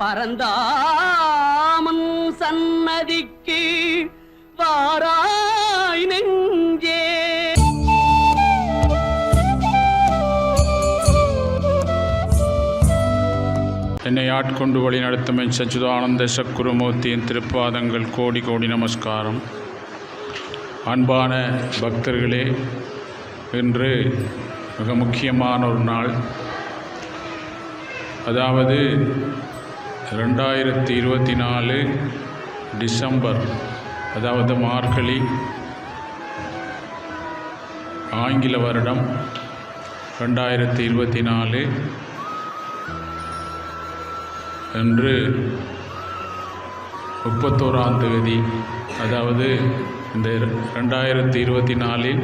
பரந்தாமன் சன்னதிக்கு வாராய் நெஞ்சே. என்னை ஆட்கொண்டு வழி நடத்துமை சச்சிதானந்த சக்குருமூர்த்தியின் திருப்பாதங்கள் கோடி கோடி நமஸ்காரம். அன்பான பக்தர்களே இன்று மிக முக்கியமான ஒரு நாள். அதாவது ரெண்டாயிரத்தி இருபத்தி நாலு டிசம்பர் அதாவது மார்கழி ஆங்கில வருடம் ரெண்டாயிரத்தி இருபத்தி நாலு என்று முப்பத்தோராம் தேதி அதாவது இந்த ரெண்டாயிரத்தி இருபத்தி நாலில்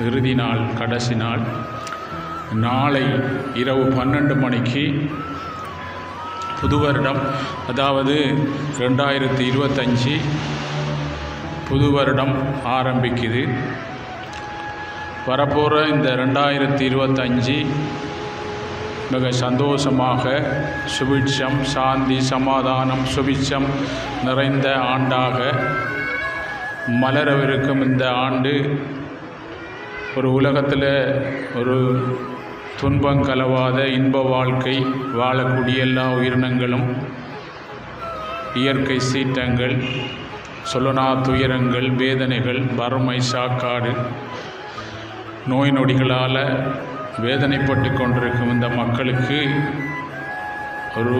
இறுதி நாள் கடைசி நாள் நாளை இரவு பன்னெண்டு மணிக்கு புது வருடம் அதாவது ரெண்டாயிரத்தி இருபத்தஞ்சி புது வருடம் ஆரம்பிக்குது. வரப்போகிற இந்த ரெண்டாயிரத்தி இருபத்தஞ்சி மிக சந்தோஷமாக சுபிட்சம் சாந்தி சமாதானம் சுபிட்சம் நிறைந்த ஆண்டாக மலரவிருக்கும் இந்த ஆண்டு ஒரு உலகத்தில் ஒரு துன்பம் கலவாத இன்ப வாழ்க்கை வாழக்கூடிய எல்லா உயிரினங்களும் இயற்கை சீற்றங்கள் சொல்லனா துயரங்கள் வேதனைகள் வறுமை சாக்காடு நோய் நொடிகளால் வேதனைப்பட்டு கொண்டிருக்கும் இந்த மக்களுக்கு ஒரு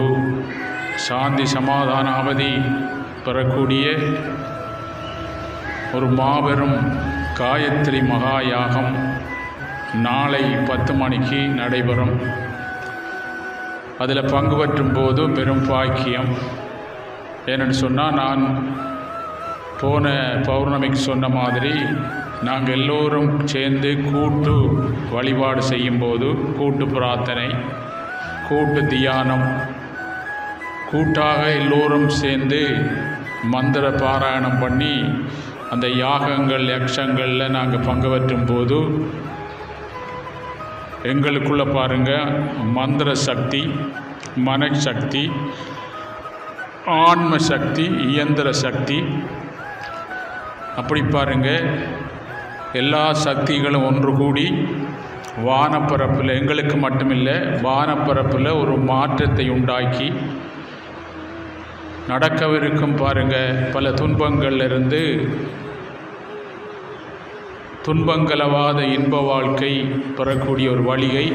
சாந்தி சமாதான அவதி பெறக்கூடிய ஒரு மாபெரும் காயத்ரி மகா யாகம் நாளை பத்து மணிக்கு நடைபெறும். அதில் பங்கு பெற்றும் போது பெரும் பாக்கியம். ஏன்னு சொன்னால் நான் போன பௌர்ணமிக்கு சொன்ன மாதிரி நாங்கள் எல்லோரும் சேர்ந்து கூட்டு வழிபாடு செய்யும்போது கூட்டு பிரார்த்தனை கூட்டு தியானம் கூட்டாக எல்லோரும் சேர்ந்து மந்திர பாராயணம் பண்ணி அந்த யாகங்கள் யக்ஷங்களில் நாங்கள் பங்கு பெற்றும் போது எங்களுக்குள்ளே பாருங்கள் மந்திர சக்தி மனசக்தி ஆன்ம சக்தி இயந்திர சக்தி. அப்படி பாருங்கள் எல்லா சக்திகளும் ஒன்று கூடி வானப்பரப்பில் எங்களுக்கு மட்டுமில்லை வானப்பரப்பில் ஒரு மாற்றத்தை உண்டாக்கி நடக்கவிருக்கும் பாருங்க பல துன்பங்கள்லிருந்து துன்பங்களவாத இன்ப வாழ்க்கை பெறக்கூடிய ஒரு வழியை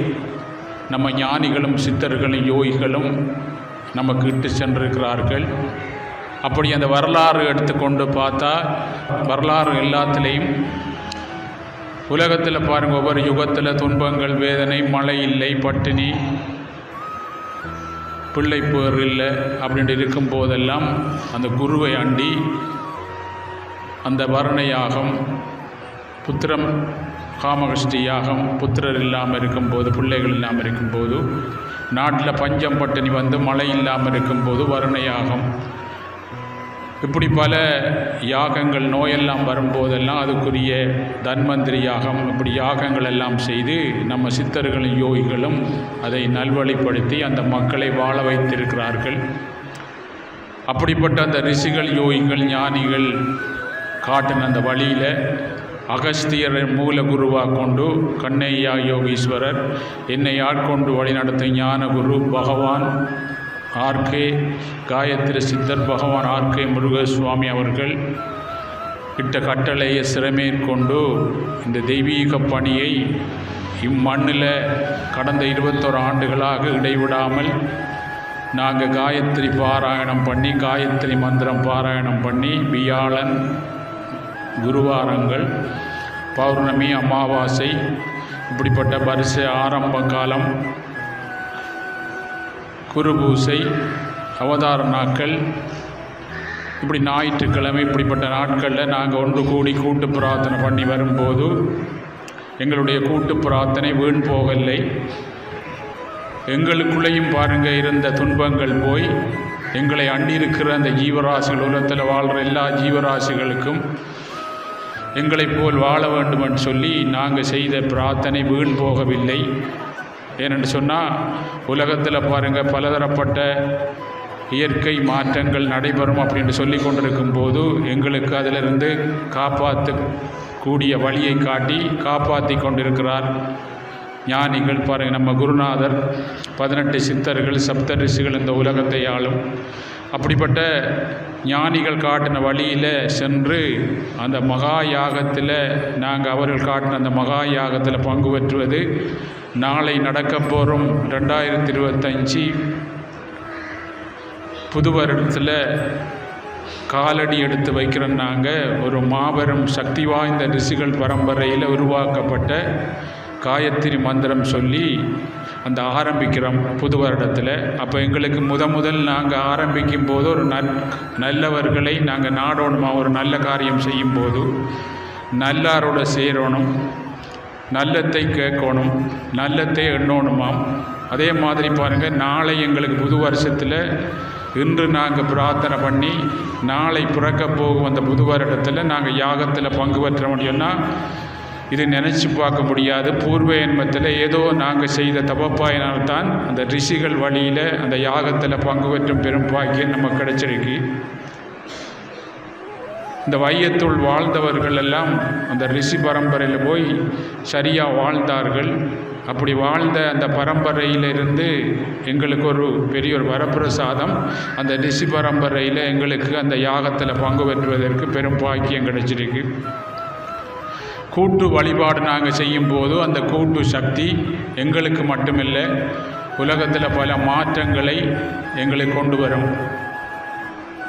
நம்ம ஞானிகளும் சித்தர்களும் யோகிகளும் நமக்கு இட்டு சென்றிருக்கிறார்கள். அப்படி அந்த வரலாறு எடுத்துக்கொண்டு பார்த்தா வரலாறு எல்லாத்துலேயும் உலகத்தில் பாருங்கள் ஒவ்வொரு யுகத்தில் துன்பங்கள் வேதனை மழை இல்லை பட்டினி பிள்ளை பேர் இல்லை அப்படின்ட்டு இருக்கும் போதெல்லாம் அந்த குருவை அண்டி அந்த வர்ண யாகம் புத்திரம் காமகஷ்டி யாகம் புத்திரர் இல்லாமல் இருக்கும்போது பிள்ளைகள் இல்லாமல் இருக்கும்போது நாட்டில் பஞ்சம் பட்டினி வந்து மழை இல்லாமல் இருக்கும்போது வருண யாகம் இப்படி பல யாகங்கள் நோயெல்லாம் வரும்போதெல்லாம் அதுக்குரிய தன்வந்திரி யாகம் இப்படி யாகங்கள் எல்லாம் செய்து நம்ம சித்தர்களும் யோகிகளும் அதை நல்வழிப்படுத்தி அந்த மக்களை வாழ வைத்திருக்கிறார்கள். அப்படிப்பட்ட அந்த ரிஷிகள் யோகிகள் ஞானிகள் காட்டின அந்த வழியில் அகஸ்தியரை மூல குருவாக கொண்டு கண்ணையா யோகீஸ்வரர் என்னை ஆட்கொண்டு வழிநடத்தும் ஞான குரு பகவான் ஆர்கே காயத்ரி சித்தர் பகவான் ஆர்கே முருகசுவாமி அவர்கள் இட்ட கட்டளையை சிறமேற்கொண்டு இந்த தெய்வீக பணியை இம்மண்ணில் கடந்த இருபத்தோரு ஆண்டுகளாக இடைவிடாமல் நாங்கள் காயத்ரி பாராயணம் பண்ணி காயத்ரி மந்திரம் பாராயணம் பண்ணி வியாழன் குருவாரங்கள் பௌர்ணமி அமாவாசை இப்படிப்பட்ட வருஷ ஆரம்ப காலம் குருபூசை அவதார நாட்கள் இப்படி ஞாயிற்றுக்கிழமை இப்படிப்பட்ட நாட்களில் நாங்கள் ஒன்று கூடி கூட்டு பிரார்த்தனை பண்ணி வரும்போது எங்களுடைய கூட்டு பிரார்த்தனை வீண் போகவில்லை எங்களுக்குள்ளேயும் பாருங்கள் இருந்த துன்பங்கள் போய் எங்களை அண்டியிருக்கிற அந்த ஜீவராசிகள் உலகத்தில் வாழ்கிற எல்லா ஜீவராசிகளுக்கும் எங்களைப் போல் வாழ வேண்டும் என்று சொல்லி நாங்கள் செய்த பிரார்த்தனை வீண் போகவில்லை. ஏனென்று சொன்னால் உலகத்தில் பாருங்கள் பலதரப்பட்ட இயற்கை மாற்றங்கள் நடைபெறும் அப்படின்னு சொல்லி கொண்டிருக்கும் போது எங்களுக்கு அதிலிருந்து காப்பாற்ற கூடிய வழியை காட்டி காப்பாற்றி கொண்டிருக்கிறார். ஞானிகள் பாருங்கள் நம்ம குருநாதர் பதினெட்டு சித்தர்கள் சப்தரிஷிகள் இந்த உலகத்தை ஆளும். அப்படிப்பட்ட ஞானிகள் காட்டின வழியில் சென்று அந்த மகா யாகத்தில் நாங்கள் அவர்கள் காட்டின அந்த மகா யாகத்தில் பங்கு பெற்றுவது நாளை நடக்க போகிறோம் ரெண்டாயிரத்தி இருபத்தஞ்சி புது வருடத்தில் காலடி எடுத்து வைக்கிற நாங்கள் ஒரு மாபெரும் சக்தி வாய்ந்த ரிஷிகள் பரம்பரையில் உருவாக்கப்பட்ட காயத்ரி மந்திரம் சொல்லி அந்த ஆரம்பிக்கிறோம் புது வருடத்தில். அப்போ எங்களுக்கு முத முதல் நாங்கள் ஆரம்பிக்கும் போது ஒரு நல் நல்லவர்களை நாங்கள் நாடோணுமா ஒரு நல்ல காரியம் செய்யும் போது நல்லாரோட சேரணும் நல்லத்தை கேட்கணும் நல்லத்தை எண்ணணுமாம் அதே மாதிரி பாருங்கள் நாளை எங்களுக்கு புது வருஷத்தில் இன்று நாங்கள் பிரார்த்தனை பண்ணி நாளை பிறக்க போகும் அந்த புது வருடத்தில் நாங்கள் யாகத்தில் பங்கு பெற்ற முடியும்னா இது நினச்சி பார்க்க முடியாது. பூர்வ எண்மத்தில் ஏதோ நாங்கள் செய்த தவப்பாயினால்தான் அந்த ரிஷிகள் வழியில் அந்த யாகத்தில் பங்கு பெற்றும் பெரும் பாக்கியம் நமக்கு கிடைச்சிருக்கு. இந்த வையத்துள் வாழ்ந்தவர்கள் எல்லாம் அந்த ரிஷி பரம்பரையில் போய் சரியாக வாழ்ந்தார்கள். அப்படி வாழ்ந்த அந்த பரம்பரையிலிருந்து எங்களுக்கு ஒரு பெரிய ஒரு வரப்பிரசாதம். அந்த ரிஷி பரம்பரையில் எங்களுக்கு அந்த யாகத்தில் பங்கு பெற்றுவதற்கு பெரும் பாக்கியம் கிடைச்சிருக்கு. கூட்டு வழிபாடு நாங்கள் செய்யும்போது அந்த கூட்டு சக்தி எங்களுக்கு மட்டுமில்லை உலகத்தில் பல மாற்றங்களை எங்களை கொண்டு வரும்.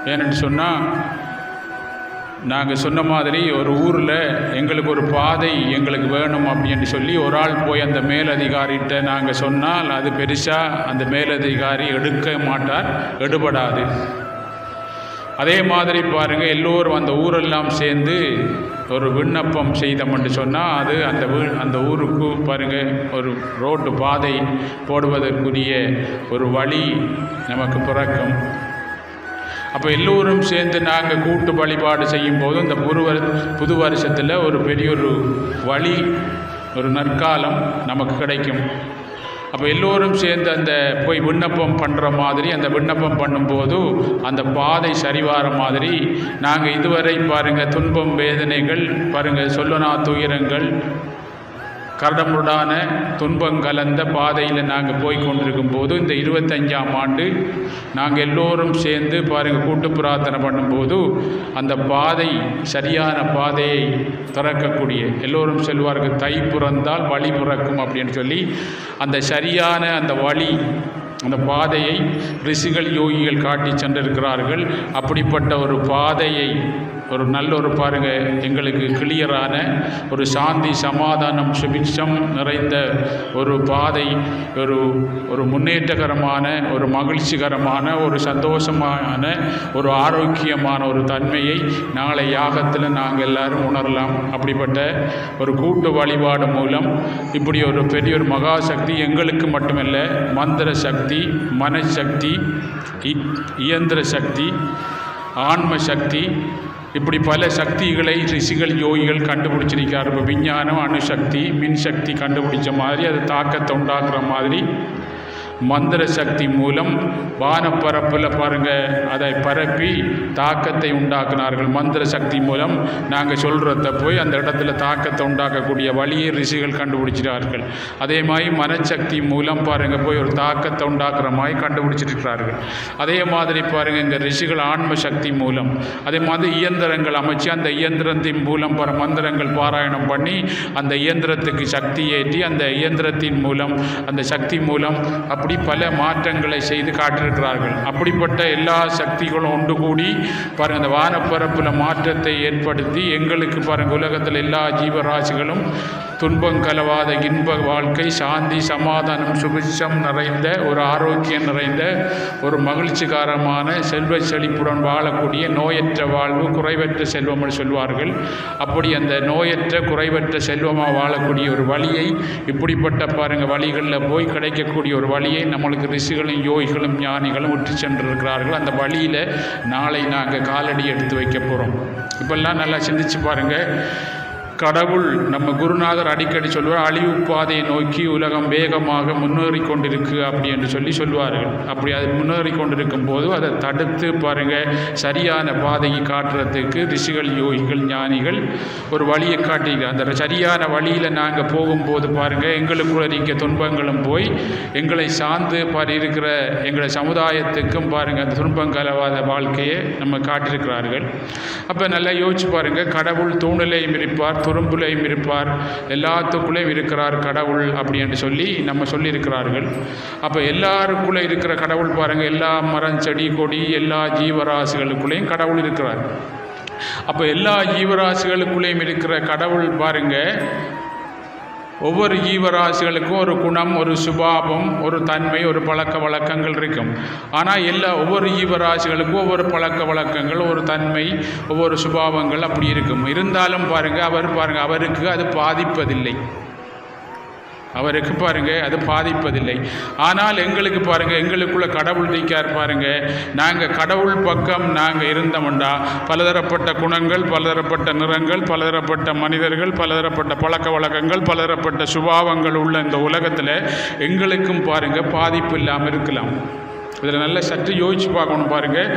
ஏன்னு சொன்னால் நாங்கள் சொன்ன மாதிரி ஒரு ஊரில் எங்களுக்கு ஒரு பாதை எங்களுக்கு வேணும் அப்படின்னு சொல்லி ஒரு ஆள் போய் அந்த மேலதிகாரிகிட்ட நாங்கள் சொன்னால் அது பெருசாக அந்த மேலதிகாரி எடுக்க மாட்டார் எடுபடாது. அதே மாதிரி பாருங்கள் எல்லோரும் அந்த ஊரெல்லாம் சேர்ந்து ஒரு விண்ணப்பம் செய்தோம்னு சொன்னால் அது அந்த வீ அந்த ஊருக்கு பாருங்கள் ஒரு ரோட்டு பாதை போடுவதற்குரிய ஒரு வழி நமக்கு பிறக்கும். அப்போ எல்லோரும் சேர்ந்து நாங்கள் கூட்டு வழிபாடு செய்யும் போது இந்த புது புது வருஷத்தில் ஒரு பெரிய ஒரு வழி ஒரு நற்காலம் நமக்கு கிடைக்கும். அப்போ எல்லோரும் சேர்ந்து அந்த போய் விண்ணப்பம் பண்ணுற மாதிரி அந்த விண்ணப்பம் பண்ணும்போது அந்த பாதை சரிவார மாதிரி நாங்கள் இதுவரை பாருங்கள் துன்பம் வேதனைகள் பாருங்கள் சொல்லனா துயரங்கள் கரடமுரடான துன்பம் கலந்த பாதையில் நாங்கள் போய் கொண்டிருக்கும் போது இந்த இருபத்தஞ்சாம் ஆண்டு நாங்கள் எல்லோரும் சேர்ந்து பாருங்கள் கூட்டு பிரார்த்தனை பண்ணும்போது அந்த பாதை சரியான பாதையை திறக்கக்கூடிய எல்லோரும் செல்வார்கள் தை பிறந்தால் வழி பிறக்கும் அப்படின்னு சொல்லி அந்த சரியான அந்த வழி அந்த பாதையை ரிஷிகள் யோகிகள் காட்டி சென்றிருக்கிறார்கள். அப்படிப்பட்ட ஒரு பாதையை ஒரு நல்ல ஒரு பாருங்கள் எங்களுக்கு கிளியரான ஒரு சாந்தி சமாதானம் சுபிட்சம் நிறைந்த ஒரு பாதை ஒரு ஒரு முன்னேற்றகரமான ஒரு மகிழ்ச்சிகரமான ஒரு சந்தோஷமான ஒரு ஆரோக்கியமான ஒரு தன்மையை நாளை யாகத்தில் நாங்கள் எல்லாரும் உணரலாம். அப்படிப்பட்ட ஒரு கூட்டு வழிபாடு மூலம் இப்படி ஒரு பெரிய ஒரு மகாசக்தி எங்களுக்கு மட்டுமல்ல மந்திர சக்தி மனசக்தி இ- இயந்திர சக்தி ஆன்ம சக்தி இப்படி பல சக்திகளை ரிஷிகள் யோகிகள் கண்டுபிடிச்சிருக்கார். இப்போ விஞ்ஞானம் அணுசக்தி மின்சக்தி கண்டுபிடிச்ச மாதிரி அது தாக்கத்தை உண்டாக்குற மாதிரி மந்திர சக்தி மூலம் வானப்பரப்பில் பாருங்கள் அதை பரப்பி தாக்கத்தை உண்டாக்குனார்கள். மந்திர சக்தி மூலம் நாங்கள் சொல்கிறத போய் அந்த இடத்துல தாக்கத்தை உண்டாக்கக்கூடிய வழியை ரிஷிகள் கண்டுபிடிச்சிட்டார்கள். அதே மாதிரி மனசக்தி மூலம் பாருங்கள் போய் ஒரு தாக்கத்தை உண்டாக்குற மாதிரி கண்டுபிடிச்சிருக்கிறார்கள் அதே மாதிரி பாருங்கள் இந்த ரிஷிகள் ஆன்ம சக்தி மூலம் அதே மாதிரி இயந்திரங்கள் அமைச்சு அந்த இயந்திரத்தின் மூலம் பல மந்திரங்கள் பாராயணம் பண்ணி அந்த இயந்திரத்துக்கு சக்தி ஏற்றி அந்த இயந்திரத்தின் மூலம் அந்த சக்தி மூலம் அப்படி பல மாற்றங்களை செய்து காட்டிருக்கிறார்கள் அப்படிப்பட்ட எல்லா சக்திகளும் ஒன்று கூடி பாருங்கள் அந்த வானப்பரப்பில் மாற்றத்தை ஏற்படுத்தி எங்களுக்கு பாருங்கள் உலகத்தில் எல்லா ஜீவராசிகளும் துன்பம் கலவாத இன்ப வாழ்க்கை சாந்தி சமாதானம் சுபிட்சம் நிறைந்த ஒரு ஆரோக்கியம் நிறைந்த ஒரு மகிழ்ச்சிகரமான செல்வ செழிப்புடன் வாழக்கூடிய நோயற்ற வாழ்வு குறைவற்ற செல்வம் சொல்வார்கள். அப்படி அந்த நோயற்ற குறைவற்ற செல்வமாக வாழக்கூடிய ஒரு வழியை இப்படிப்பட்ட பாருங்கள் வழிகளில் போய் கிடைக்கக்கூடிய ஒரு வழியை நம்மளுக்கு ரிஷிகளும் யோகிகளும் ஞானிகளும் விட்டு சென்றிருக்கிறார்கள். அந்த வழியில் நாளை நாங்கள் காலடி எடுத்து வைக்க போகிறோம் இப்பெல்லாம் நல்லா சிந்திச்சு பாருங்கள் கடவுள் நம்ம குருநாதர் அடிக்கடி சொல்வார் அழிவு பாதையை நோக்கி உலகம் வேகமாக முன்னேறி கொண்டிருக்கு அப்படி என்று சொல்லி சொல்வார்கள் அப்படி அது முன்னேறி கொண்டிருக்கும் போது அதை தடுத்து பாருங்க. சரியான பாதையை காட்டுறதுக்கு ரிஷிகள் யோகிகள் ஞானிகள் ஒரு வழியை காட்டிங்க அந்த சரியான வழியில் நாங்கள் போகும்போது பாருங்க எங்களுக்குள்ள இருக்க துன்பங்களும் போய் எங்களை சார்ந்து பாரு இருக்கிற எங்களை சமுதாயத்துக்கும் பாருங்க அந்த துன்பம் கலவாத வாழ்க்கையை நம்ம காட்டியிருக்கிறார்கள். அப்போ நல்லா யோசிச்சு பாருங்க கடவுள் தூணிலையும் இருப்பார் துரும்புலையும் இருப்பார். எல்லாத்துக்குள்ளேயும் இருக்கிறார் கடவுள் அப்படி என்று சொல்லி நம்ம சொல்லியிருக்கிறார்கள். அப்போ எல்லாருக்குள்ளே இருக்கிற கடவுள் பாருங்கள் எல்லா மரம் செடி கொடி எல்லா ஜீவராசிகளுக்குள்ளேயும் கடவுள் இருக்கிறார். அப்போ எல்லா ஜீவராசிகளுக்குள்ளேயும் இருக்கிற கடவுள் பாருங்கள் ஒவ்வொரு ஜீவராசிகளுக்கும் ஒரு குணம் ஒரு சுபாவம் ஒரு தன்மை ஒரு பழக்க வழக்கங்கள் இருக்கும். ஆனால் எல்லா ஒவ்வொரு ஜீவராசிகளுக்கும் ஒவ்வொரு பழக்க வழக்கங்கள் ஒரு தன்மை ஒவ்வொரு சுபாவங்கள் அப்படி இருக்கும். இருந்தாலும் பாருங்கள் அவர் பாருங்கள் அவருக்கு அது பாதிப்பதில்லை. அவருக்கு பாருங்கள் அது பாதிப்பதில்லை. ஆனால் எங்களுக்கு பாருங்கள் எங்களுக்குள்ள கடவுள் நீக்கார் பாருங்கள் நாங்கள் கடவுள் பக்கம் நாங்கள் இருந்தோம்டா. பலதரப்பட்ட குணங்கள் பலதரப்பட்ட நிறங்கள் பலதரப்பட்ட மனிதர்கள் பலதரப்பட்ட பழக்க வழக்கங்கள் பலதரப்பட்ட சுபாவங்கள் உள்ள இந்த உலகத்தில் எங்களுக்கும் பாருங்கள் பாதிப்பு இல்லாமல் இருக்கலாம். இதில் நல்ல சற்று யோசிச்சு பார்க்கணும் பாருங்கள்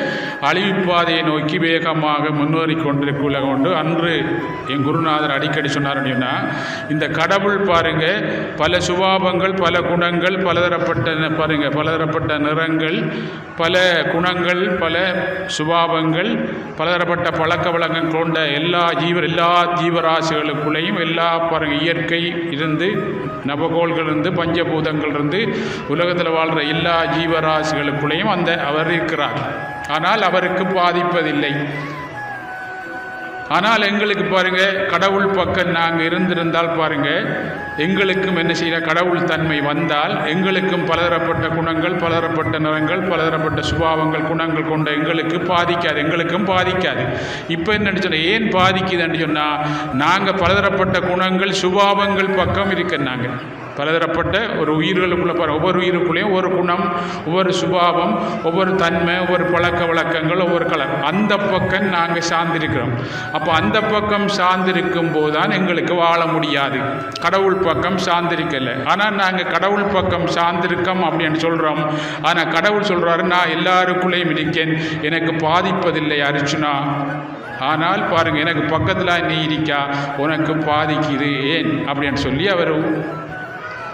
அழிவுப்பாதையை நோக்கி வேகமாக முன்னேறி கொண்டிருக்குள்ள கொண்டு அன்று என் குருநாதர் அடிக்கடி சொன்னார் அப்படின்னா இந்த கடவுள் பாருங்கள் பல சுபாவங்கள் பல குணங்கள் பலதரப்பட்ட பாருங்கள் பலதரப்பட்ட நிறங்கள் பல குணங்கள் பல சுபாவங்கள் பலதரப்பட்ட பழக்க வழக்கங்கள் கொண்ட எல்லா ஜீவர் எல்லா ஜீவராசிகளுக்குள்ளேயும் எல்லா பாருங்கள் இயற்கை இருந்து நவகோள்கள் இருந்து பஞ்சபூதங்கள் இருந்து உலகத்தில் வாழ்கிற எல்லா ஜீவராசிகளுக்கும் ஜீவராசிகளுக்குள்ளேயும் அந்த அவர் இருக்கிறார். ஆனால் அவருக்கு பாதிப்பதில்லை. ஆனால் எங்களுக்கு பாருங்க கடவுள் பக்கம் நாங்கள் இருந்திருந்தால் பாருங்க எங்களுக்கும் என்ன செய்யற கடவுள் தன்மை வந்தால் எங்களுக்கும் பலதரப்பட்ட குணங்கள் பலதரப்பட்ட நிறங்கள் பலதரப்பட்ட சுபாவங்கள் குணங்கள் கொண்ட எங்களுக்கு பாதிக்காது எங்களுக்கும் பாதிக்காது. இப்போ என்னன்னு சொன்னால் ஏன் பாதிக்குதுன்னு சொன்னால் நாங்கள் பலதரப்பட்ட குணங்கள் சுபாவங்கள் பக்கம் இருக்க நாங்கள் பலதரப்பட்ட ஒரு உயிர்களுக்குள்ள பாரு. ஒவ்வொரு உயிருக்குள்ளேயும் ஒரு குணம் ஒவ்வொரு சுபாவம் ஒவ்வொரு தன்மை ஒவ்வொரு பழக்க வழக்கங்கள் ஒவ்வொரு கலர். அந்த பக்கம் நாங்கள் சார்ந்திருக்கிறோம். அப்போ அந்த பக்கம் சார்ந்திருக்கும் போதுதான் எங்களுக்கு வாழ முடியாது. கடவுள் பக்கம் சார்ந்திருக்கலை. ஆனால் நாங்கள் கடவுள் பக்கம் சார்ந்திருக்கோம் அப்படின்னு சொல்கிறோம் ஆனால் கடவுள் சொல்கிறாரு நான் எல்லாருக்குள்ளேயும் இருக்கேன். எனக்கு பாதிப்பதில்லை அர்ச்சுனா ஆனால் பாருங்க எனக்கு பக்கத்தில் நீ இருக்கா? உனக்கு பாதிக்குது ஏன் அப்படின்னு சொல்லி அவர்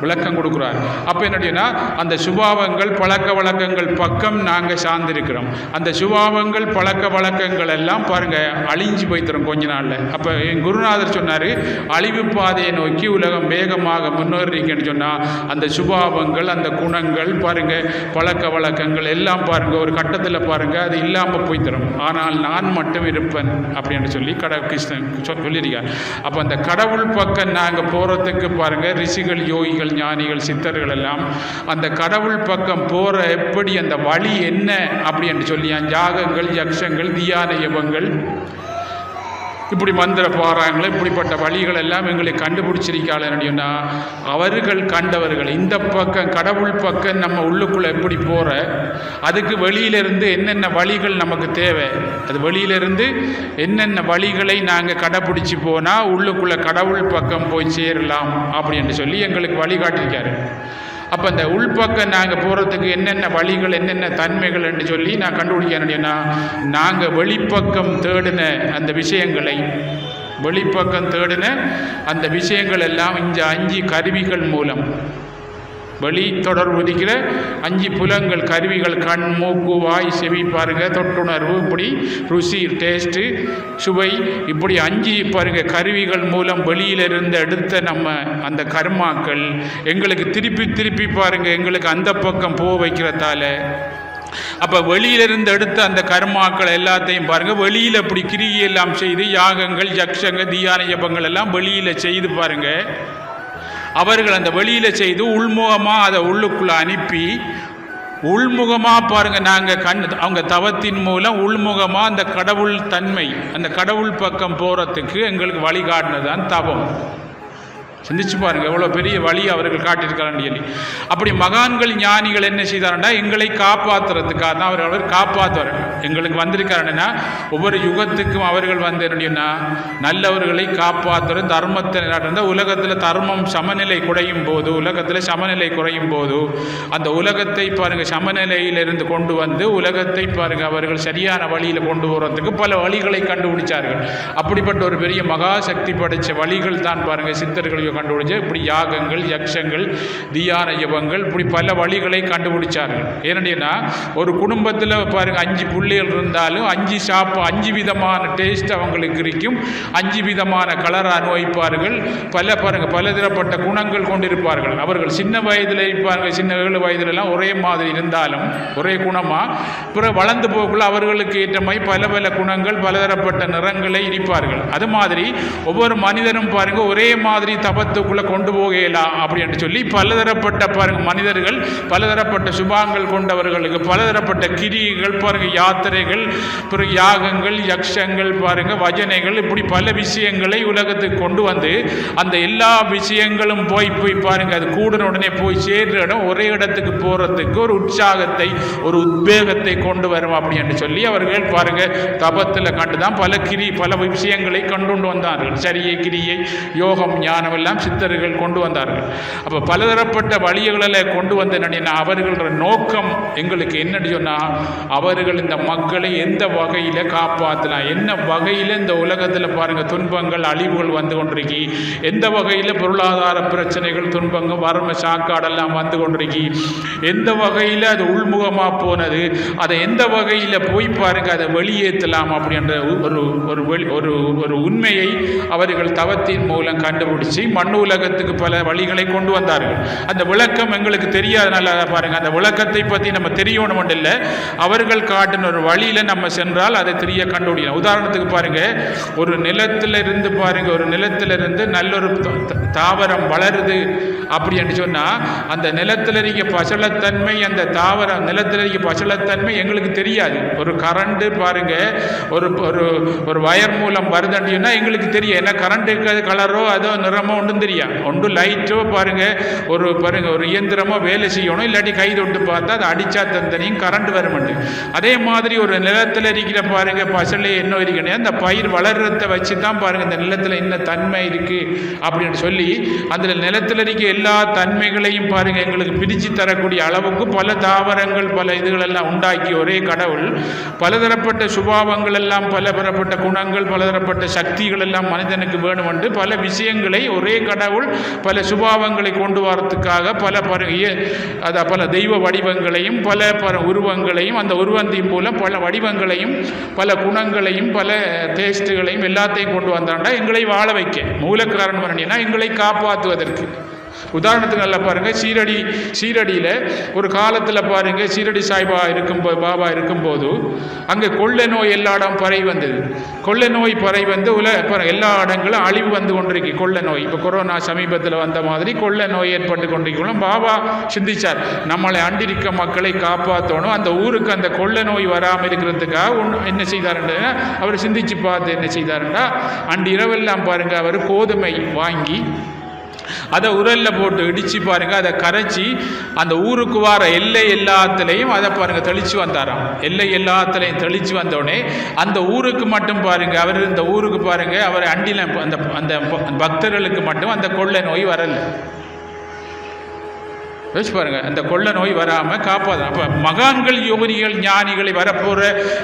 விளக்கம் கொடுக்குறார். அப்போ என்னடினா அந்த சுபாவங்கள் பழக்க வழக்கங்கள் பக்கம் நாங்கள் சார்ந்திருக்கிறோம். அந்த சுபாவங்கள் பழக்க வழக்கங்கள் எல்லாம் பாருங்கள் அழிஞ்சு போய்த்தரும் கொஞ்ச நாளில். அப்போ என் குருநாதர் சொன்னார் அழிவு பாதையை நோக்கி உலகம் வேகமாக முன்னேறிங்கன்னு சொன்னால் அந்த சுபாவங்கள் அந்த குணங்கள் பாருங்கள் பழக்க வழக்கங்கள் எல்லாம் பாருங்கள் ஒரு கட்டத்தில் பாருங்கள் அது இல்லாமல் போய்த்தரும். ஆனால் நான் மட்டும் இருப்பேன் அப்படின்னு சொல்லி கட கிருஷ்ணன் சொ- சொல்லியிருக்கார். அப்போ அந்த கடவுள் பக்கம் நாங்கள் போகிறதுக்கு பாருங்கள் ரிஷிகள் யோகிகள் ஞானிகள் சித்தர்கள் எல்லாம் அந்த கடவுள் பக்கம் போகிற எப்படி அந்த வழி என்ன அப்படி என்று சொல்லி யாகங்கள் யக்ஷங்கள் தியான யபங்கள் இப்படி மந்திர பாராயங்கள் இப்படிப்பட்ட வழிகள் எல்லாம் எங்களை கண்டுபிடிச்சிருக்காளன்னா அவர்கள் கண்டவர்கள். இந்த பக்கம் கடவுள் பக்கம் நம்ம உள்ளுக்குள்ளே எப்படி போகிற அதுக்கு வெளியிலிருந்து என்னென்ன வழிகள் நமக்கு தேவை? அது வெளியிலிருந்து என்னென்ன வழிகளை நாங்கள் கடைப்பிடிச்சி போனால் உள்ளுக்குள்ளே கடவுள் பக்கம் போய் சேரலாம் அப்படின்னு சொல்லி எங்களுக்கு வழிகாட்டியிருக்காரு. அப்போ இந்த உள்பக்கம் நாங்கள் போகிறதுக்கு என்னென்ன வழிகள் என்னென்ன தன்மைகள் என்று சொல்லி நான் கண்டுபிடிக்கிறேன்னா நாங்கள் வெளிப்பக்கம் தேடின அந்த விஷயங்களை வெளிப்பக்கம் தேடின அந்த விஷயங்கள் எல்லாம் இந்த அஞ்சு கருவிகள் மூலம். வெளி தொடர்பு உதிக்கிற அஞ்சு புலங்கள் கருவிகள் கண் மூக்கு வாய் செவி பாருங்க தொட்டுணர்வு இப்படி ருசி டேஸ்ட்டு சுவை இப்படி அஞ்சு பாருங்க கருவிகள் மூலம் வெளியிலிருந்து எடுத்த நம்ம அந்த கர்மாக்கள் எங்களுக்கு திருப்பி திருப்பி பாருங்க எங்களுக்கு அந்த பக்கம் போக வைக்கிறதால. அப்போ வெளியிலிருந்து எடுத்த அந்த கர்மாக்கள் எல்லாத்தையும் பாருங்கள் வெளியில் இப்படி கிரியை எல்லாம் செய்து யாகங்கள் யக்ஷங்க தியான ஜபங்கள் எல்லாம் வெளியில் செய்து பாருங்கள் அவர்கள் அந்த வெளியில் செய்து உள்முகமாக அதை உள்ளுக்குள்ளே அனுப்பி உள்முகமாக பாருங்கள் நாங்கள் கண் அவங்க தவத்தின் மூலம் உள்முகமாக அந்த கடவுள் தன்மை அந்த கடவுள் பக்கம் போகிறதுக்கு எங்களுக்கு வழிகாட்டினது தான் தவம். சிந்திச்சு பாருங்க எவ்வளோ பெரிய வழி அவர்கள் காட்டியிருக்காங்கன்னு சொல்லி. அப்படி மகான்கள் ஞானிகள் என்ன செய்தாருன்னா எங்களை காப்பாற்றுறதுக்காக தான் அவர் அவர் காப்பாற்றுவார் எங்களுக்கு வந்திருக்காருன்னா ஒவ்வொரு யுகத்துக்கும் அவர்கள் வந்து என்னன்னா நல்லவர்களை காப்பாற்றுற தர்மத்தை நடந்த உலகத்தில் தர்மம் சமநிலை குறையும் போது உலகத்தில் சமநிலை குறையும் போது அந்த உலகத்தை பாருங்கள் சமநிலையிலிருந்து கொண்டு வந்து உலகத்தை பாருங்கள் அவர்கள் சரியான வழியில் கொண்டு போகிறதுக்கு பல வழிகளை கண்டுபிடிச்சார்கள். அப்படிப்பட்ட ஒரு பெரிய மகா சக்தி வழிகள் தான் பாருங்கள் சித்தர்கள் கண்டுபிடிச்ச இப்படி யாகங்கள் யக்ஷங்கள் தியான யுவங்கள் இப்படி பல வழிகளை கண்டுபிடிச்சார்கள். ஏனடினா ஒரு குடும்பத்தில் பாருங்க அஞ்சு பிள்ளைகள் இருந்தாலும் அஞ்சு ஷாப் அஞ்சு விதமான டேஸ்ட் அவங்களுக்கு இருக்கும். அஞ்சு விதமான கலர் அனுபவிப்பார்கள் பல பாருங்க பலதரப்பட்ட குணங்கள் கொண்டிருப்பார்கள். அவர்கள் சின்ன வயதில் இருப்பார்கள் சின்ன ஏழு வயதிலெல்லாம் ஒரே மாதிரி இருந்தாலும் ஒரே குணமாக பிறகு வளர்ந்து போக்குள்ள அவர்களுக்கு ஏற்ற மாதிரி பல பல குணங்கள் பலதரப்பட்ட நிறங்களை இருப்பார்கள் அது மாதிரி ஒவ்வொரு மனிதனும் பாருங்க ஒரே மாதிரி தபத்துக்குள்ளே கொண்டு போகலாம் அப்படின்னு சொல்லி பலதரப்பட்ட பாருங்க மனிதர்கள் பலதரப்பட்ட சுபாங்கள் கொண்டவர்களுக்கு பலதரப்பட்ட கிரிகள் பாருங்க யாத்திரைகள் பிறகு யாகங்கள் யக்ஷங்கள் பாருங்க வஜனைகள் இப்படி பல விஷயங்களை உலகத்துக்கு கொண்டு வந்து அந்த எல்லா விஷயங்களும் போய் போய் பாருங்க அது கூடின உடனே போய் சேர்ற இடம் ஒரே இடத்துக்கு போகிறதுக்கு ஒரு உற்சாகத்தை ஒரு உத்வேகத்தை கொண்டு வரும் அப்படின்னு சொல்லி அவர்கள் பாருங்க தபத்தில் கண்டு தான் பல கிரி பல விஷயங்களை கொண்டு வந்தார்கள். சரியை கிரியை யோகம் ஞானம் எல்லாம் சித்தர்கள் கொண்டு வந்தார்கள். அப்போ பலதரப்பட்ட வழிகளில் கொண்டு வந்த என்னன்னா அவர்களோட நோக்கம் எங்களுக்கு என்னன்னு சொன்னால் அவர்கள் இந்த மக்களை எந்த வகையில் காப்பாற்றலாம் என்ன வகையில் இந்த உலகத்தில் பாருங்கள் துன்பங்கள் அழிவுகள் வந்து கொண்டிருக்கி. எந்த வகையில் பொருளாதார பிரச்சனைகள் துன்பங்கள் வறுமை சாக்காடெல்லாம் வந்து கொண்டிருக்கி. எந்த வகையில் அது உள்முகமாக போனது அதை எந்த வகையில் போய் பாருங்கள் அதை வெளியேற்றலாம் அப்படின்ற ஒரு ஒரு வெளி ஒரு ஒரு உண்மையை அவர்கள் தவத்தின் மூலம் கண்டுபிடிச்சி மண் உலகத்துக்கு பல வழிகளை கொண்டு வந்தார்கள். அந்த விளக்கம் எங்களுக்கு தெரியாதனால பாருங்க. அந்த விளக்கத்தை பற்றி நம்ம தெரியணும் இல்லை. அவர்கள் காட்டின ஒரு வழியில் நம்ம சென்றால் அதை தெரிய கண்டுபிடிக்கலாம். உதாரணத்துக்கு பாருங்க ஒரு நிலத்தில் இருந்து பாருங்க ஒரு நிலத்தில் இருந்து நல்ல ஒரு தாவரம் வளருது அப்படின்னு சொன்னால் அந்த நிலத்தில் இருக்க பசலத்தன்மை அந்த தாவரம் நிலத்தில் இருக்க பசலத்தன்மை எங்களுக்கு தெரியாது. ஒரு கரண்ட்டு பாருங்க ஒரு ஒரு ஒரு வயர் மூலம் வருதுன்னா எங்களுக்கு தெரியும் ஏன்னா கரண்ட் இருக்கிறது கலரோ அதோ நிறமோ மட்டும் தெரியும் ஒன்று லைட்டோ பாருங்க ஒரு பாருங்க ஒரு இயந்திரமோ வேலை செய்யணும் இல்லாட்டி கை தொட்டு பார்த்தா அது அடித்தா தந்தனையும் கரண்ட் வருமெண்டு அதே மாதிரி ஒரு நிலத்தில் இருக்கிற பாருங்கள் பசலே என்ன இருக்கணும் அந்த பயிர் வளர்றத வச்சு தான் பாருங்கள் இந்த நிலத்தில் என்ன தன்மை இருக்குது அப்படின்னு சொல்லி அந்த நிலத்தில் இருக்க எல்லா தன்மைகளையும் பாருங்கள் எங்களுக்கு பிரித்து தரக்கூடிய அளவுக்கு பல தாவரங்கள் பல இதுகளெல்லாம் உண்டாக்கி ஒரே கடவுள். பலதரப்பட்ட சுபாவங்கள் எல்லாம் பலதரப்பட்ட குணங்கள் பலதரப்பட்ட சக்திகள் எல்லாம் மனிதனுக்கு வேணும் என்று பல விஷயங்களை ஒரே கடவுள் பல சுபாவங்களை கொண்டு வரத்துக்காக பல பர இய- அத பல தெய்வ வடிவங்களையும் பல பல உருவங்களையும் அந்த உருவத்தின் மூலம் பல வடிவங்களையும் பல குணங்களையும் பல டேஸ்ட்டுகளையும் எல்லாத்தையும் கொண்டு வந்தாண்டா எங்களை வாழ வைக்க. மூல காரணம் எங்களை காப்பாற்றுவதற்கு உதாரணத்துக்கு நல்லா பாருங்கள் சீரடி சீரடியில் ஒரு காலத்தில் பாருங்கள் சீரடி சாய்பா இருக்கும் பாபா இருக்கும்போது அங்கே கொள்ளை நோய் எல்லா இடம் பறை வந்தது. கொள்ளை நோய் பறை வந்து உல எல்லா இடங்களும் அழிவு வந்து கொண்டிருக்கு கொள்ளை நோய். இப்போ கொரோனா சமீபத்தில் வந்த மாதிரி கொள்ளை நோய் ஏற்பட்டு கொண்டிருக்கணும். பாபா சிந்திச்சார் நம்மளை அண்டிருக்க மக்களை காப்பாற்றணும் அந்த ஊருக்கு அந்த கொள்ளை நோய் வராமல் இருக்கிறதுக்காக ஒன்று என்ன செய்தாருன்னா அவர் சிந்திச்சு பார்த்து என்ன செய்தாருன்னா அன்று இரவெல்லாம் பாருங்கள் அவர் கோதுமை வாங்கி அதை உரல்ல போட்டு இடித்து பாருங்கள் அதை கரைச்சி அந்த ஊருக்கு வர எல்லை எல்லாத்துலேயும் அதை பாருங்கள் தெளித்து வந்தாராம். எல்லை எல்லாத்துலேயும் தெளித்து வந்தோடனே அந்த ஊருக்கு மட்டும் பாருங்கள் அவர் இந்த ஊருக்கு பாருங்கள் அவர் அண்டில அந்த அந்த பக்தர்களுக்கு மட்டும் அந்த கொள்ளை நோய் வரல. யோசிச்சு பாருங்க அந்த கொள்ள நோய் வராமல் காப்பாது அப்போ மகான்கள் யோகினிகள் ஞானிகளை வரப்போகிற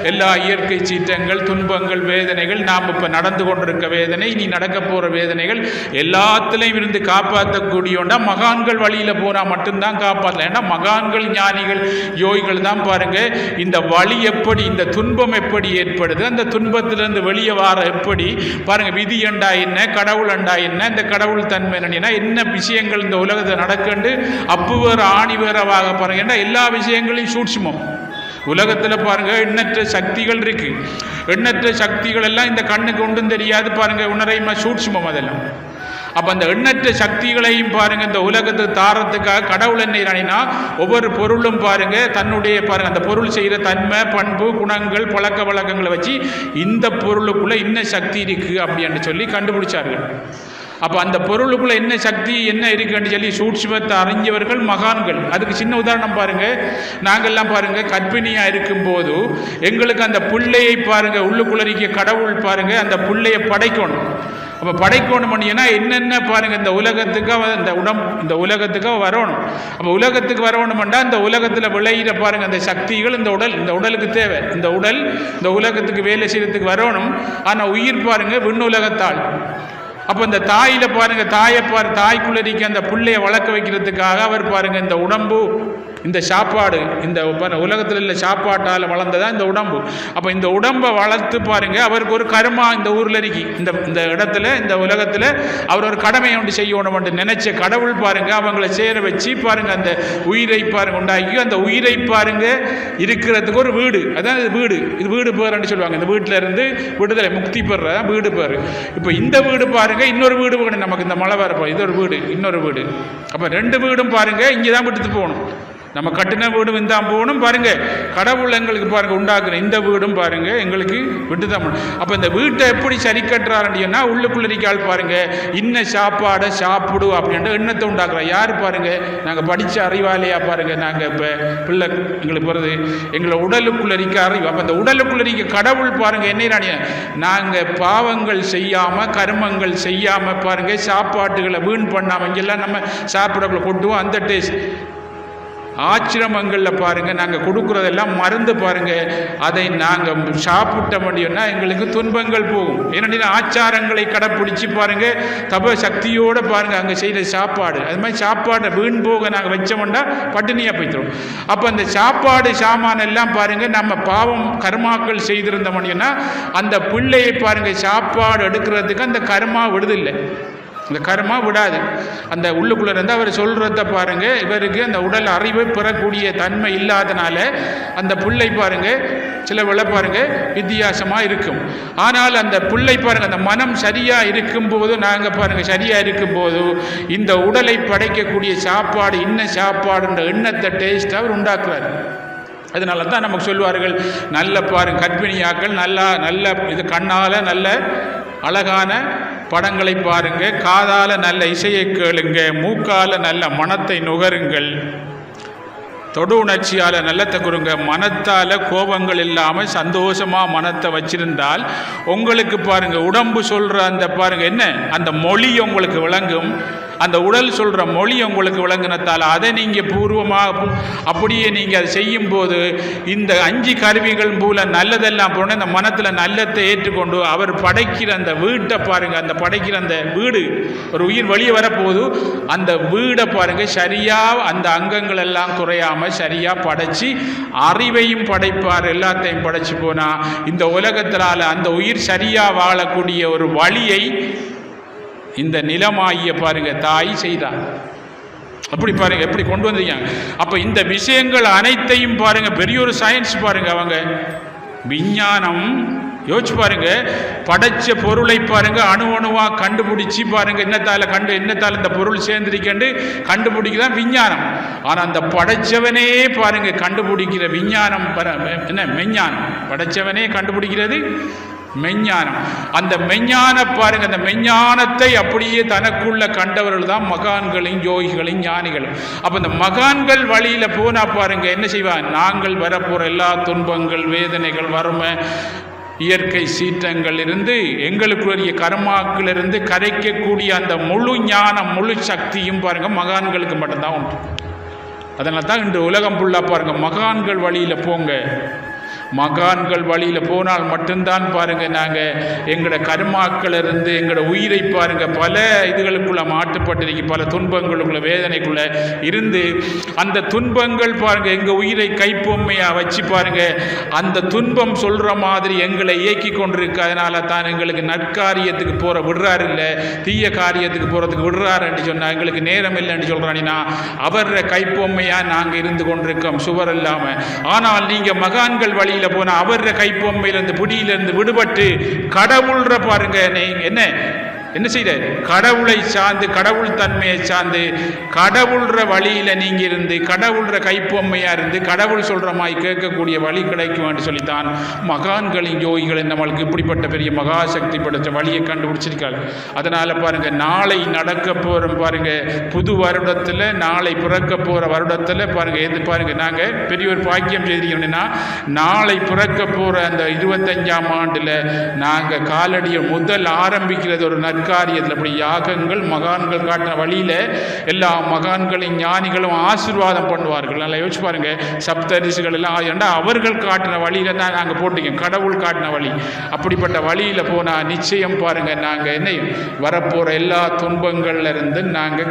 எல்லா இயற்கை சீற்றங்கள் துன்பங்கள் வேதனைகள் நாம் இப்போ நடந்து கொண்டிருக்க வேதனை இனி நடக்க போகிற வேதனைகள் எல்லாத்துலேயும் இருந்து காப்பாற்றக்கூடியோண்டா மகான்கள் வழியில் போனால் மட்டும்தான் காப்பாற்றலாம் ஏன்னா மகான்கள் ஞானிகள் யோகிகள் தான் பாருங்க இந்த வழி எப்படி இந்த துன்பம் எப்படி ஏற்படுது அந்த துன்பத்திலிருந்து வெளியே வர எப்படி பாருங்க விதி அண்டா என்ன கடவுள் அண்டா என்ன இந்த கடவுள் தன்மை என்னன்னா என்ன விஷயங்கள் இந்த உலகத்தில் நடக்கண்டு அப்போ வேறு ஆணி வேறவாக ஏன்னா எல்லா விஷயங்களையும் சூட்சுமம்? உலகத்தில் பாருங்க எண்ணற்ற சக்திகள் இருக்கு. எண்ணற்ற சக்திகள் எல்லாம் இந்த கண்ணுக்கு ஒன்றும் தெரியாது பாருங்க. உணரையுமா சூட்சுமம் அதெல்லாம். அப்போ அந்த எண்ணற்ற சக்திகளையும் பாருங்க இந்த உலகத்தை தாரத்துக்காக கடவுள் என்ன அணினா ஒவ்வொரு பொருளும் பாருங்க தன்னுடைய பாருங்க அந்த பொருள் செய்கிற தன்மை பண்பு குணங்கள் பழக்க வழக்கங்களை வச்சு இந்த பொருளுக்குள்ள இன்ன சக்தி இருக்கு அப்படின்னு சொல்லி கண்டுபிடிச்சார்கள். அப்போ அந்த பொருளுக்குள்ளே என்ன சக்தி என்ன இருக்குன்னு சொல்லி சூட்சுமத்தை அறிஞ்சவர்கள் மகான்கள். அதுக்கு சின்ன உதாரணம் பாருங்கள் நாங்கள்லாம் பாருங்கள் கர்ப்பிணியாக இருக்கும்போது எங்களுக்கு அந்த புள்ளையை பாருங்கள் உள்ளுக்குள்ளறிக்க கடவுள் பாருங்கள் அந்த புள்ளையை படைக்கணும். அப்போ படைக்கணும் பண்ணினா என்னென்ன பாருங்க இந்த உலகத்துக்கு இந்த உடம் இந்த உலகத்துக்கு வரணும். அப்போ உலகத்துக்கு வரணும்னா இந்த உலகத்தில் விளையிற பாருங்கள் அந்த சக்திகள் இந்த உடல் இந்த உடலுக்கு தேவை. இந்த உடல் இந்த உலகத்துக்கு வேலை செய்யறதுக்கு வரணும். ஆனால் உயிர் பாருங்கள் விண்ணுலகத்தால். அப்போ இந்த தாயில பாருங்க தாயை பாரு தாய்க்குள்ள இருக்க அந்த புள்ளைய வளர்க்க வைக்கிறதுக்காக அவர் பாருங்க இந்த உடம்பு இந்த சாப்பாடு இந்த உலகத்தில் உள்ள சாப்பாட்டால் வளர்ந்ததா இந்த உடம்பு. அப்போ இந்த உடம்பை வளர்த்து பாருங்கள் அவருக்கு ஒரு கர்மா இந்த ஊரில் இருக்கி. இந்த இந்த இடத்துல இந்த உலகத்தில் அவர் ஒரு கடமையை ஒன்று செய்யணும் நினைச்ச கடவுள் பாருங்கள் அவங்கள சேர வச்சு பாருங்கள் அந்த உயிரை பாருங்கள் உண்டாக்கி அந்த உயிரை பாருங்கள் இருக்கிறதுக்கு ஒரு வீடு. அதான் இது வீடு. இது வீடு பேருன்னு சொல்லுவாங்க. இந்த வீட்டில் இருந்து விடுதலை முக்தி பெறுறதா வீடு பேர். இப்போ இந்த வீடு பாருங்கள் இன்னொரு வீடு வேணும் நமக்கு இந்த மழை வரப்போ இது ஒரு வீடு இன்னொரு வீடு. அப்போ ரெண்டு வீடும் பாருங்கள் இங்கே தான் விட்டுட்டு போகணும். நம்ம கட்டின வீடும் இந்த போகணும் பாருங்க. கடவுள் எங்களுக்கு பாருங்க உண்டாக்குற இந்த வீடும் பாருங்க எங்களுக்கு விட்டு தான் அப்போ இந்த வீட்டை எப்படி சரி கட்டுறாருன்னா உள்ளுக்குள்ள இருக்காள் பாருங்க. இன்ன சாப்பாடை சாப்பிடு அப்படின்ற எண்ணத்தை உண்டாக்குறோம் யார் பாருங்க? நாங்கள் படித்த அறிவாளியா பாருங்க நாங்கள் இப்போ பிள்ளை எங்களுக்கு போகிறது எங்களை உடலுக்குள்ள இருக்க அறிவு. அப்போ இந்த உடலுக்குள்ள இருக்க கடவுள் பாருங்க என்ன ராணிய? நாங்கள் பாவங்கள் செய்யாமல் கர்மங்கள் செய்யாமல் பாருங்க சாப்பாட்டுகளை வீண் பண்ணாமல் இங்கெல்லாம் நம்ம சாப்பிடக்குள்ள கொட்டுவோம் அந்த டேஸ்ட் ஆச்சிரமங்களில் பாருங்கள் நாங்கள் கொடுக்குறதெல்லாம் மருந்து பாருங்கள் அதை நாங்கள் சாப்பிட்ட முடியும்னா எங்களுக்கு துன்பங்கள் போகும். ஏன்னா ஆச்சாரங்களை கடைப்பிடிச்சு பாருங்கள் தப சக்தியோடு பாருங்கள் அங்கே செய்கிற சாப்பாடு. அது மாதிரி சாப்பாடை வீண் போக நாங்கள் வச்சோம்னா பட்டினியாக போய்த்தோம் அப்போ அந்த சாப்பாடு சாமான் எல்லாம் பாருங்கள் நம்ம பாவம் கர்மாக்கள் செய்திருந்த முடியும்னா அந்த பிள்ளையை பாருங்கள் சாப்பாடு எடுக்கிறதுக்கு அந்த கர்மா விடுதில்லை. இந்த கர்மா விடாது. அந்த உள்ளுக்குள்ளே இருந்து அவர் சொல்கிறத பாருங்கள் இவருக்கு அந்த உடல் அறிவு பெறக்கூடிய தன்மை இல்லாதனால அந்த பிள்ளை பாருங்கள் சில வேளை வித்தியாசமாக இருக்கும். ஆனால் அந்த பிள்ளை பாருங்கள் அந்த மனம் சரியாக இருக்கும்போது நாங்கள் பாருங்கள் சரியாக இருக்கும்போது இந்த உடலை படைக்கக்கூடிய சாப்பாடு இன்ன சாப்பாடுன்ற எண்ணத்தை டேஸ்ட் அவர் உண்டாக்குறாரு. அதனால தான் நமக்கு சொல்வார்கள் நல்ல பாருங்கள் கர்ப்பிணியாக்கள் நல்லா நல்ல இது கண்ணால் நல்ல அழகான படங்களை பாருங்க காதால் நல்ல இசையை கேளுங்க மூக்கால நல்ல மனத்தை நுகருங்கள். தொடு உணர்ச்சியால் நல்லத்தை கொடுங்க மனத்தால் கோபங்கள் இல்லாமல் சந்தோஷமாக மனத்தை வச்சிருந்தால் உங்களுக்கு பாருங்கள் உடம்பு சொல்கிற அந்த பாருங்கள் என்ன? அந்த மொழி உங்களுக்கு விளங்கும். அந்த உடல் சொல்கிற மொழி உங்களுக்கு விளங்கினத்தால் அதை நீங்கள் பூர்வமாக அப்படியே நீங்கள் அதை செய்யும் போது இந்த அஞ்சு கருவிகள் போல நல்லதெல்லாம் போன இந்த மனத்தில் நல்லத்தை ஏற்றுக்கொண்டு அவர் படைக்கிற அந்த வீட்டை பாருங்கள் அந்த படைக்கிற அந்த வீடு ஒரு உயிர் வெளியே வரப்போது அந்த வீடை பாருங்கள் சரியாக அந்த அங்கங்கள் எல்லாம் குறையாமல் சரியாக படைச்சி அறிவையும் படைப்பார் எல்லாத்தையும் படைச்சு போனால் இந்த உலகத்தினால் அந்த உயிர் சரியாக வாழக்கூடிய ஒரு வழியை இந்த நிலமாகிய பாருங்க தாய் செய்தார் அப்படி பாருங்க எப்படி கொண்டு வந்திருக்காங்க. அப்ப இந்த விஷயங்கள் அனைத்தையும் பாருங்க பெரிய ஒரு சயின்ஸ் பாருங்க அவங்க. விஞ்ஞானம் யோசிச்சு பாருங்க. படைச்ச பொருளை பாருங்க அணு அணுவாக கண்டுபிடிச்சி பாருங்க என்னத்தால கண்டு என்னத்தால இந்த பொருள் சேர்ந்திருக்கேன்னு கண்டுபிடிக்கதான் விஞ்ஞானம். ஆனால் அந்த படைச்சவனே பாருங்க கண்டுபிடிக்கிற விஞ்ஞானம் பர- என்ன மெஞ்ஞானம். படைச்சவனே கண்டுபிடிக்கிறது மெஞ்ஞானம். அந்த மெஞ்ஞான பாருங்க அந்த மெஞ்ஞானத்தை அப்படியே தனக்குள்ள கண்டவர்கள் தான் மகான்களும் யோகிகளும் ஞானிகளும். அப்ப இந்த மகான்கள் வழியில போனா பாருங்க என்ன செய்வாங்க நாங்கள் வரப்போற எல்லா துன்பங்கள் வேதனைகள் வறுமை இயற்கை சீற்றங்கள் இருந்து எங்களுக்குரிய கரமாக்கிலிருந்து கரைக்கக்கூடிய அந்த முழு ஞானம் முழு சக்தியும் பாருங்க மகான்களுக்கு மட்டும்தான் உண்டு. அதனால தான் இன்று உலகம் ஃபுல்லாக பாருங்க மகான்கள் வழியில் போங்க. மகான்கள் வழியில் போனால் மட்டும்தான் பாருங்கள் நாங்கள் எங்களோட கருமாக்கள் இருந்து எங்களோட உயிரை பாருங்கள் பல இதுகளுக்குள்ள மாட்டுப்பட்டிருக்கு பல துன்பங்களுக்குள்ள வேதனைக்குள்ள இருந்து அந்த துன்பங்கள் பாருங்கள் எங்கள் உயிரை கைப்பொம்மையாக வச்சு பாருங்க. அந்த துன்பம் சொல்கிற மாதிரி எங்களை இயக்கி கொண்டிருக்கு. அதனால தான் எங்களுக்கு நற்காரியத்துக்கு போகிற விடுறாரு இல்லை தீய காரியத்துக்கு போகிறதுக்கு விடுறாருன்னு சொன்னால் எங்களுக்கு நேரம் இல்லைன்னு சொல்கிறானினா அவர கைப்பொம்மையாக நாங்கள் இருந்து கொண்டிருக்கோம் சுவர் இல்லாமல் ஆனால் நீங்கள் மகான்கள் வழி வழியில போனா அவர கைப்பொம்மையிலிருந்து புடியிலிருந்து விடுபட்டு கடவுள்ற பாருங்க. என்ன? என்ன செய்த? கடவுளை சார்ந்து கடவுள் தன்மையை சார்ந்து கடவுள்ற வழியில் நீங்கள் இருந்து கடவுள்ற கைப்பொம்மையாக இருந்து கடவுள் சொல்கிற மாதிரி கேட்கக்கூடிய வழி கிடைக்கும் சொல்லித்தான் மகான்களின் யோகிகள் நம்மளுக்கு இப்படிப்பட்ட பெரிய மகாசக்தி படைத்த வழியை கண்டுபிடிச்சிருக்காள் அதனால் பாருங்கள் நாளை நடக்க போகிற பாருங்கள் புது வருடத்தில் நாளை பிறக்க போகிற வருடத்தில் பாருங்கள் எது பாருங்கள் நாங்கள் பெரிய ஒரு பாக்கியம் செய்திருக்கோம்னா நாளை பிறக்க போகிற அந்த இருபத்தஞ்சாம் ஆண்டில் நாங்கள் காலடியை முதல் ஆரம்பிக்கிறது ஒரு நற்காரியத்தில் அப்படி யாகங்கள் மகான்கள் காட்டின வழியில் எல்லா மகான்களும் ஞானிகளும் ஆசீர்வாதம் பண்ணுவார்கள். நல்லா யோசிச்சு பாருங்க. சப்தரிசிகள் எல்லாம் ஏண்டா அவர்கள் காட்டின வழியில் தான் நாங்கள் போட்டிருக்கோம். கடவுள் காட்டின வழி. அப்படிப்பட்ட வழியில் போனால் நிச்சயம் பாருங்க நாங்கள் என்ன வரப்போகிற எல்லா துன்பங்கள்ல இருந்து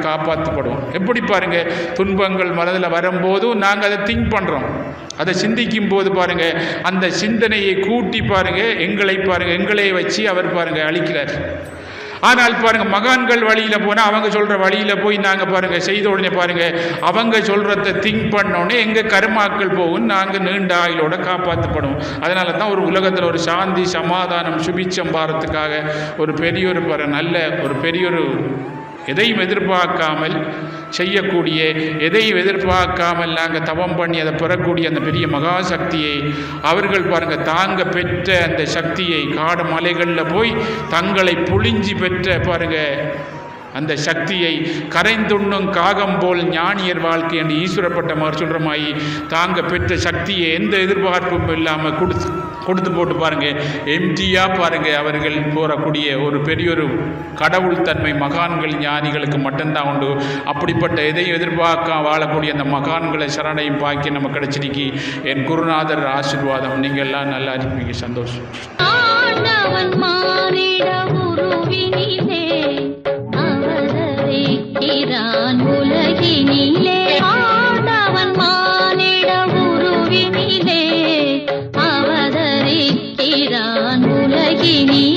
காப்பாற்றப்படுவோம் எப்படி பாருங்க துன்பங்கள் மனதில் வரும்போதும் நாங்கள் அதை திங்க் பண்ணுறோம் அதை சிந்திக்கும் போது பாருங்க அந்த சிந்தனையை கூட்டி பாருங்க எங்களை பாருங்க எங்களை வச்சு அவர் பாருங்க அழிக்கிறார். ஆனால் பாருங்க மகான்கள் வழியில போனா அவங்க சொல்ற வழியில போய் நாங்க பாருங்க செய்த உடனே பாருங்க அவங்க சொல்றத திங்க் பண்ணோடனே எங்க கருமாக்கள் போகும் நாங்க நீண்ட ஆயுளோட காப்பாற்றப்படும் அதனால தான் ஒரு உலகத்தில் ஒரு சாந்தி சமாதானம் சுபிச்சம் பாரத்துக்காக ஒரு பெரிய ஒரு நல்ல ஒரு பெரிய ஒரு எதையும் எதிர்பார்க்காமல் செய்யக்கூடிய எதையும் எதிர்பார்க்காமல் நாங்கள் தவம் பண்ணி அதை பெறக்கூடிய அந்த பெரிய மகாசக்தியை அவர்கள் பாருங்கள் தாங்க பெற்ற அந்த சக்தியை காடு மலைகளில் போய் தங்களை புழிஞ்சி பெற்ற பாருங்கள் அந்த சக்தியை கரைந்துண்ணும் காகம் போல் ஞானியர் வாழ்க்கை என்று ஈஸ்வரப்பட்ட மாதிரி சொல்கிற தாங்க பெற்ற சக்தியை எந்த எதிர்பார்ப்பும் இல்லாமல் கொடுத்து கொடுத்து போட்டு பாருங்கள் எம்டியாக பாருங்கள் அவர்கள் போறக்கூடிய ஒரு பெரிய ஒரு கடவுள் தன்மை மகான்கள் ஞானிகளுக்கு மட்டும்தான் உண்டு. அப்படிப்பட்ட எதையும் எதிர்பார்க்க வாழக்கூடிய அந்த மகான்களை சரணையும் பாக்கி நம்ம கிடைச்சிருக்கி. என் குருநாதர் ஆசிர்வாதம். நீங்கள் எல்லாம் நல்லா இருப்பீங்க. சந்தோஷம். இருக்கிறான் உலகினிலே ஆண்டவன் மானிட உருவினிலே அவதரிக்கிறான் உலகினிலே.